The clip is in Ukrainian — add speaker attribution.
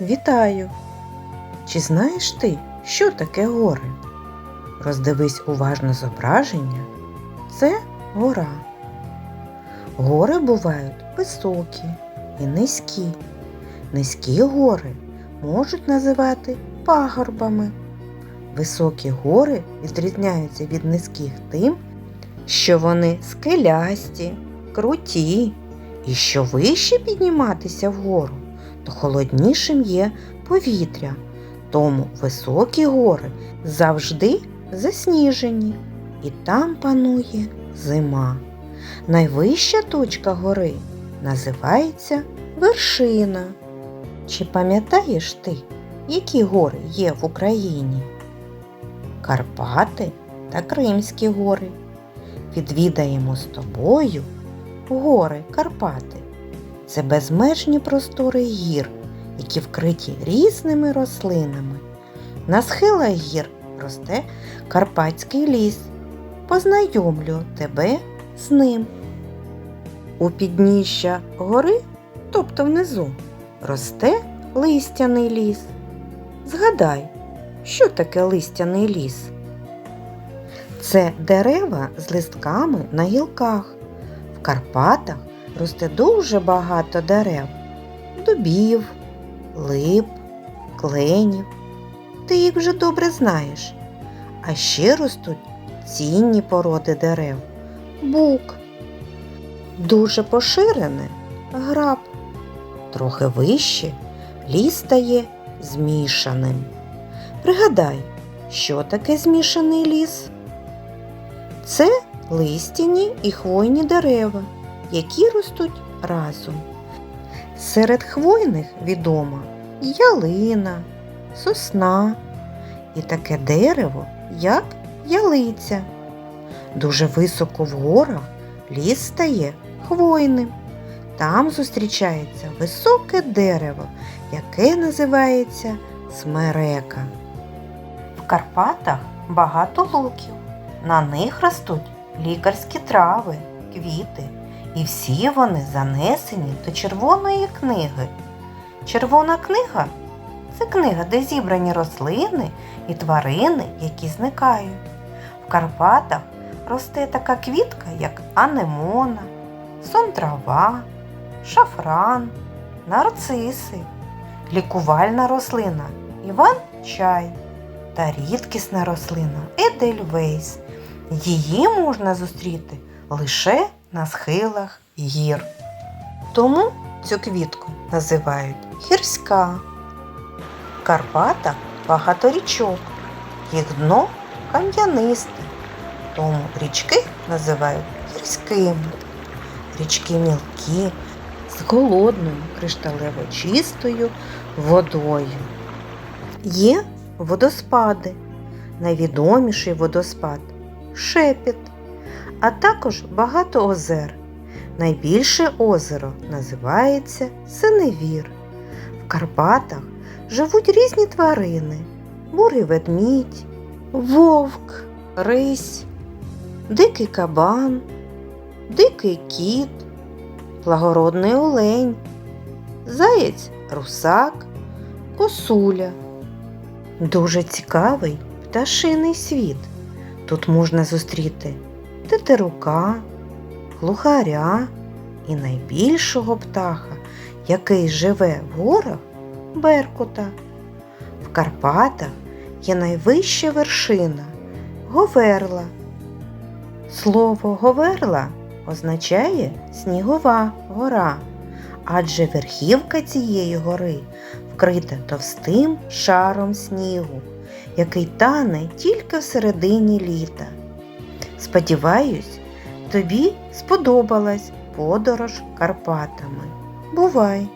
Speaker 1: Вітаю! Чи знаєш ти, що таке гори? Роздивись уважно зображення. Це гора. Гори бувають високі і низькі. Низькі гори можуть називати пагорбами. Високі гори відрізняються від низьких тим, що вони скелясті, круті, і що вище підніматися вгору, то холоднішим є повітря. Тому високі гори завжди засніжені, і там панує зима. Найвища точка гори називається вершина. Чи пам'ятаєш ти, які гори є в Україні? Карпати та Кримські гори. Відвідаємо з тобою гори Карпати. Це безмежні простори гір, які вкриті різними рослинами. На схилах гір росте Карпатський ліс. Познайомлю тебе з ним. У підніжжя гори, тобто внизу, росте листяний ліс. Згадай, що таке листяний ліс? Це дерева з листками на гілках. В Карпатах росте дуже багато дерев, дубів, лип, кленів. Ти їх вже добре знаєш. А ще ростуть цінні породи дерев, бук. Дуже поширене граб. Трохи вище ліс стає змішаним. Пригадай, що таке змішаний ліс? Це листяні і хвойні дерева, які ростуть разом. Серед хвойних відома ялина, сосна і таке дерево, як ялиця. Дуже високо в горах ліс стає хвойним. Там зустрічається високе дерево, яке називається смерека. В Карпатах багато луків. На них ростуть лікарські трави, квіти, і всі вони занесені до червоної книги. Червона книга це книга, де зібрані рослини і тварини, які зникають. В Карпатах росте така квітка, як анемона, сон-трава, шафран, нарциси, лікувальна рослина Іван-чай та рідкісна рослина Едельвейс. Її можна зустріти лише на схилах гір. Тому цю квітку називають гірська. В Карпатах багато річок, їх дно кам'янисте, тому річки називають гірськими. Річки мілкі, з холодною кришталево чистою водою. Є водоспади. Найвідоміший водоспад шепіт, а також багато озер. Найбільше озеро називається Синевір. В Карпатах живуть різні тварини: бурий ведмідь, вовк, рись, дикий кабан, дикий кіт, благородний олень, заєць русак, косуля. Дуже цікавий пташиний світ. Тут можна зустріти тетерука, глухаря і найбільшого птаха, який живе в горах Беркута. В Карпатах є найвища вершина Говерла. Слово Говерла означає снігова гора, адже верхівка цієї гори вкрита товстим шаром снігу який тане тільки в середині літа. Сподіваюсь, тобі сподобалась подорож Карпатами. Бувай!